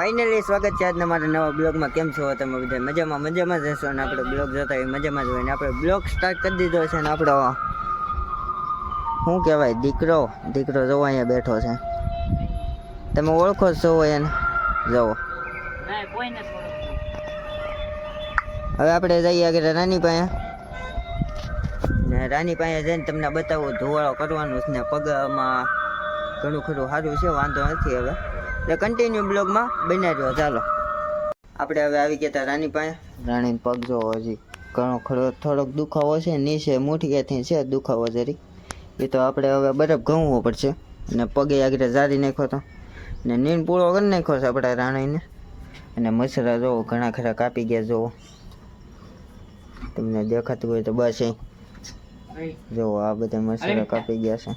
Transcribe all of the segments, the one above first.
Finally સ્વાગત છે આજના મારા નવા બ્લોગમાં. કેમ છો તમે બધા મજામાં મજામાં જ હશો અને આપણે બ્લોગ જોતા હોય મજામાં જ હોય ને આપણે બ્લોગ સ્ટાર્ટ કરી દીધો છે ને આપણો શું કહેવાય દીકરો દીકરો જવો અહીંયા બેઠો છે. તમે ઓળખો છો એને. જવો. હવે આપણે જઈએ આગળ રાની પાસે. ને રાની પાસે જઈને તમને બતાવું ધોવાળો કરવાનું છે ને પગમાં ઘણું ખરું સારું છે વાંધો નથી હવે. એટલે કન્ટિન્યુ બ્લોગમાં બન્યા રહ્યો ચાલો. આપણે હવે આવી ગયા રાની પાસે. રાણીને પગ જો હજી. ઘણો ખરો થોડોક દુખાવો છે નીચે ગયાથી છે દુખાવો જરી. એ તો આપણે હવે બરફ ઘઉંવો પડશે. અને પગે આગળ જારી નાખ્યો તો. ને નીણ પૂળો કરી નાખ્યો છે આપણે રાણીને. અને મસરા જોવો ઘણા ખરા કાપી ગયા જોવો. તમને દેખાતું હોય તો બસ એ. જોવો આ બધા મસરા કાપી ગયા છે.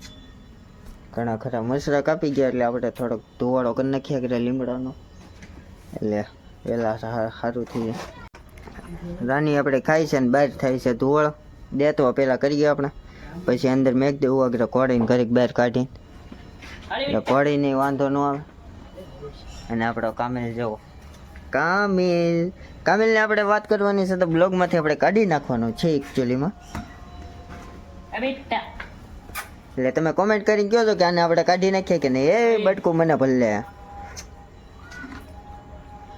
ઘણા ખરા મસરા કાપી ગયા એટલે આપણે થોડોક ધોવાળો કરી નાખ્યા કરે લીમડાનો. એટલે પહેલાં સારું થઈ જાય. રાની આપણે ખાઈ છે ને બહાર થાય છે ધોવાળો દેતો પહેલાં કરીએ આપણે. પછી અંદર મેઘ દેવું આગળ કોળીને ઘડીક બહાર કાઢીને. એટલે કોળીને વાંધો ન આવે. અને આપણો કામેલ જવો કામિલ, કામિલને આપણે વાત કરવાની છે તો બ્લોગમાંથી આપણે કાઢી નાખવાનું છે એકચ્યુઅલીમાં એટલે તમે કોમેન્ટ કરીને કહો છો કે આને આપણે કાઢી નાખીએ કે નહીં? એ બટકું મને ભલે.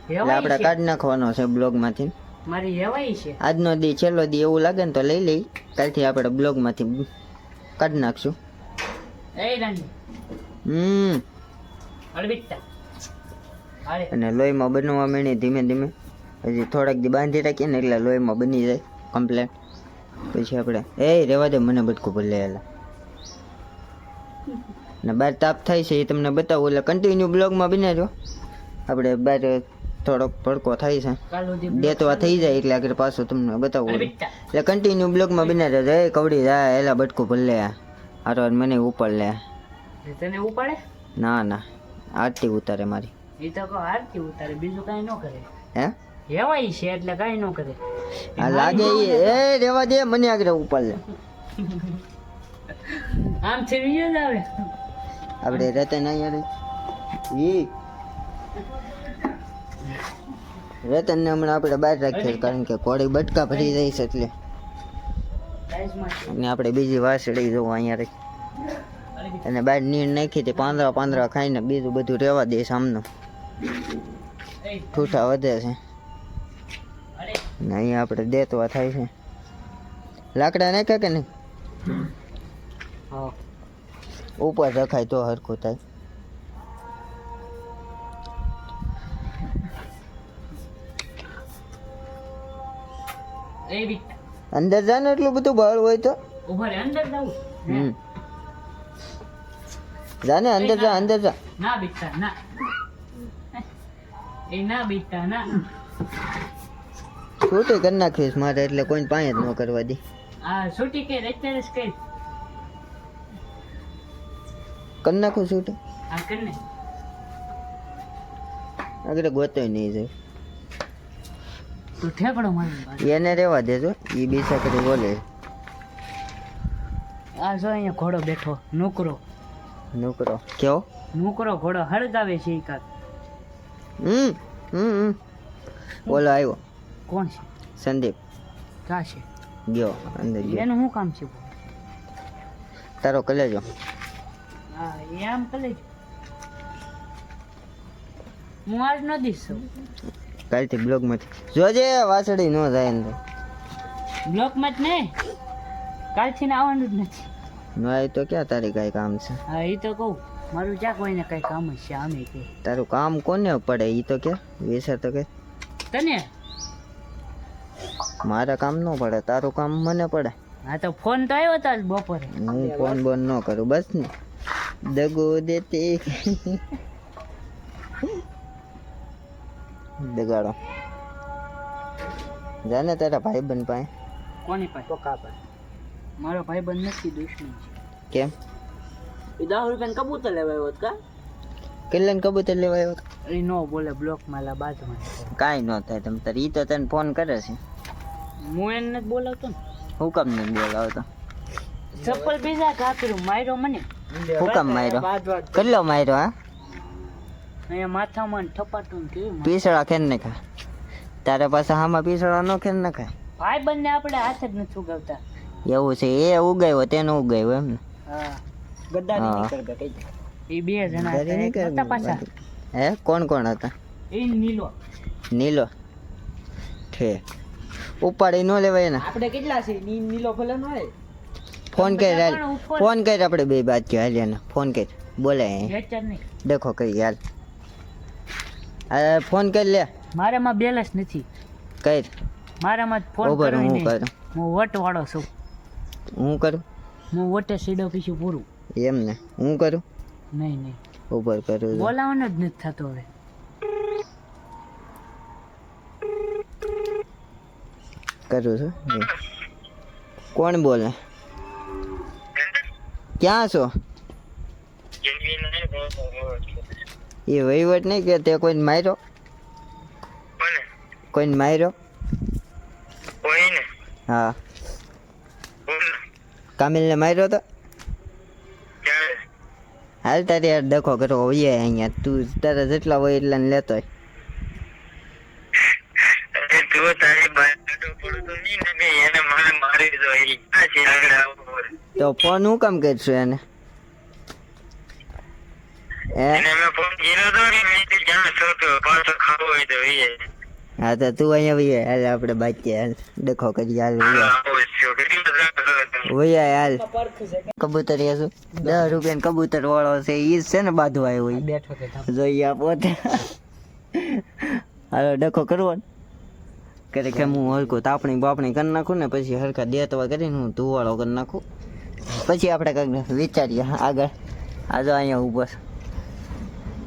એટલે આપણે કાઢી નાખવાનો છે બ્લોગમાંથી. મારી હેવાઈ છે. આજનો દી છેલ્લો દી એવું લાગે ને તો લઈ લઈ. કાલથી આપણે બ્લોગમાંથી કાઢી નાખશું. એ હમ. અને લોહીમાં બનવા માંડી ધીમે ધીમે. હજી થોડાક દી બાંધી રાખીએ ને એટલે લોહીમાં બની જાય કમ્પ્લેટ પછી આપણે એ રેવા દે મને બટકું ભલે એલા ને બાર તાપ થાય છે એ તમને બતાવું એટલે કન્ટિન્યુ બ્લોગમાં બને જો આપણે બહાર થોડોક ભડકો થાય છે. દેતવા થઈ જાય એટલે આગળ પાછું તમને બતાવું. એટલે કન્ટિન્યુ બ્લોગમાં બને રહે. જય કવડી જાય એલા બટકું ભલે. આરો મને ઉપર લે. તને ઉપાડે? ના ના. આરતી ઉતારે મારી. એ તો કહો આરતી ઉતારે. બીજું કાંઈ ન કરે. હે? રેવાય છે એટલે કાંઈ ન કરે. આ લાગે એ રેવા દે મને આગળ ઉપર લે. આમ છે વીડિયો જ આવે. આપણે રતન અહીંયા ઈ. રતન ને હમણાં આપણે બહાર રાખીએ કારણ કે કોળી બટકા ભરી જાય છે એટલે. ડાઈસમાં અને આપણે બીજી વાસળી જોવો અહીંયા રહી. અને બહાર નીર નાખી તે પાંદડા પાંદડા ખાઈને બીજું બધું રહેવા દે સામનું. એ ઠૂઠા વધે છે. અરે ને અહીંયા આપણે દેતવા થાય છે. લાકડા નાખ્યા કે નહીં? હા. ઉપર રખાય તો હરખું થાય. અંદર જા ને એટલું બધું બળ હોય તો. અંદર હમ. જા ને અંદર જા અંદર જા. ના બિટ્ટા ના. એ ના બિટ્ટા ના. છૂટી કરી નાખીશ મારે એટલે કોઈ પાસે જ ન કરવા દે. આ છૂટી કે અત્યારે જ કઈ કરી નાખું છું આગળ ગોતોય નહીં પાસે. એને રહેવા દેજો એ બી કરી બોલે. આ જો અહીંયા ઘોડો બેઠો નોકરો. નોકરો. કેવો? નોકરો ઘોડો હળગાવે છે એ કાક. હમ હમ હમ. બોલો આવ્યો. કોણ છે? સંદીપ. કા છે? ગયો અંદર ગયો. એનું શું કામ છે? તારો કલેજો. હા એ આમ કરે છે હું આજ ન દઈશ કાલથી બ્લોગમાંથી જોજે વાસડી ન જાય અંદર બ્લોકમાં જ નહીં કાલથી ને આવવાનું જ નથી. ના એ તો ક્યાં તારી કાંઈ કામ છે? હા એ તો કહું મારું જ્યાં કોઈને કઈ કામ છે આમે કે. તારું કામ કોને પડે એ તો કે વિશે તો કે. તને? મારા કામ ન પડે તારું કામ મને પડે. હા તો ફોન તો આવ્યો તાર બપોરે. હું ફોન બોન ન કરું બસ ને. દગો દેતી દગાડો. જાને તારા ભાઈ બન પાસે. કોની પાસે? કા પાસે? મારો ભાઈ બન નથી દુશ્મન છે. કેમ? એ દસ રૂપિયા કબૂતર લેવા આવ્યો કા? કેટલાને કબૂતર લેવા આવ્યો હતો? એ નો બોલે બ્લોક માલા બાજુમાં કાંઈ ન થાય તમ તાર ઈ તો તને ફોન કરે છે. હું એને જ બોલાવતો ને. હું કામ નથી બોલાવતો? ચપ્પલ બીજા કાપીરું માર્યો મને. હું કામ માર્યો? કેટલો માર્યો હા? અહીંયા માથામાં થપાટું કેવું. પીસળા ખેન ને ખા તારે પાસે હામાં પીસળા નો ખેન ને ખા ભાઈ બંને આપણે હાથ જ નથી ઉગાવતા. એવું છે એ ઉગાવ્યો તેનો ઉગાવ્યો એમ ને. હા ગદ્દારી. નહીં કરતા કઈ એ બે જણા હતા, પાછા. હે કોણ કોણ હતા? એ નીલો. નીલો. ઠે. ઉપાડી ન લેવાય ને આપણે કેટલા છે નીલો ભલે ન હોય? ફોન કર ફોન કર આપણે બે વાત કે હાલ્યા ફોન કર. બોલાય દેખો કઈ હાલ. અરે ફોન કરી લે. મારામાં બેલેન્સ નથી. કર. મારામાં ફોન ઉભર હું કર. હું વટ વાળો છું. હું કરું? હું વટે સીડો પીછું પૂરું. એમ ને. હું કરું? નહીં નહીં. ઉભર કરું બોલાવવાનો બોલાવાનો જ નથી થતો હવે. કરું છું. કોણ બોલે? ક્યાં છો? એ વહીવટ નહીં કે તે કોઈને માર્યો? કોઈને માર્યો? હા. કામિલને માર્યો તો? હાલ તારી યાર ડખો કરો હોઈએ અહીંયા. તું તારા જેટલા હોય એટલા ને લેતો હોય. તો ફોન હું કામ કરશું એને? હે? હા તો તું અહીંયા વહી હાલ આપણે બાકી હાલ. ડખો કરી હાલ હાલ. કબૂતર એ દસ રૂપિયા કબૂતર વાળો છે. ઈ છે ને બાંધવા આવ્યો ઈ. બેઠો જોઈએ પોતે. હાલો ડખો કરવો ને. કરે કે હું હલકું તાપણી બાપણી કરી નાખું ને પછી હરખા દેતવા કરીને હું ધુવાળો કરી નાખું. પછી આપણે કંઈક વિચારીએ આગળ. આ જો અહીંયા ઉપર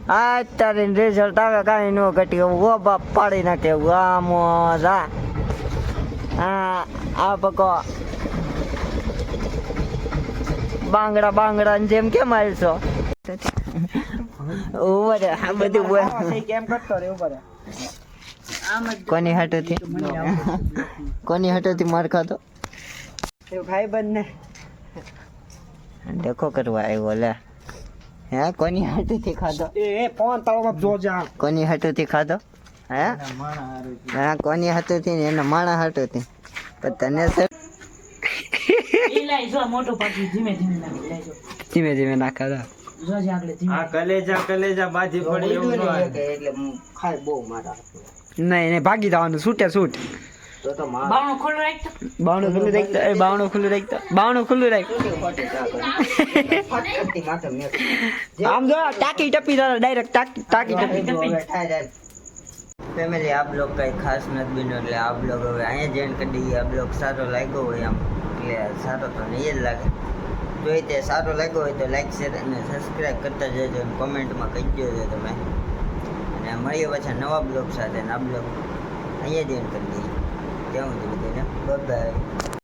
આ તારે રિઝલ્ટ આવે કાંઈ ન ઘટ્યું ઓ બાપ પાડી નાખે આમ જા આ. આ પકો. બાંગડા બાંગડા જેમ કેમ હાલશો ઊભો બધું કેમ કરતો રે ઉપર કોની હાટોથી? કોની હાટોથી માર ખાતો ભાઈ બંને. દેખો કરવા આવ્યો લે. હે કોની હાટોથી ખાધો? એ એ ફોન તાળમાં જોજા કોની હાટોથી ખાધો? હે? હા કોની હાટોથી ને એના માણા હાટોથી. પણ તને સર ધીમે ધીમે નાખી કલેજા કલેજા બાજી પડી એવું ન હોય. એટલે ખાય બહુ મારા નહીં નહીં ભાગી જવાનું છૂટે છૂટ તો તો માર. બાવણું ખોલું રાખતો બાવણું ખુલ્લું રાખતા એ બાવણું ખુલ્લું રાખતા બાવણું ખુલ્લું રાખ. આમ જો ટાંકી ટપી ડાયરેક્ટ ટાકી ટાંકી ટપી. ફેમિલી આ બ્લોગ કઈ ખાસ નથી બન્યો એટલે આ બ્લોગ હવે અહીંયા જોઈન કરી દઈએ. આ બ્લોગ સારો લાગ્યો હોય આમ એટલે સારો તો નહીં જ લાગે. જો તે સારો લાગ્યો હોય તો લાઈક શેર અને સબસ્ક્રાઈબ કરતા જજો અને કોમેન્ટમાં કહી દેજો તમે. અને મળીએ પાછા નવા બ્લોગ સાથે. નાબ્લોક અહીંયા જોઈન કરી દઈએ. ત્યાં સુધી બધાને બાય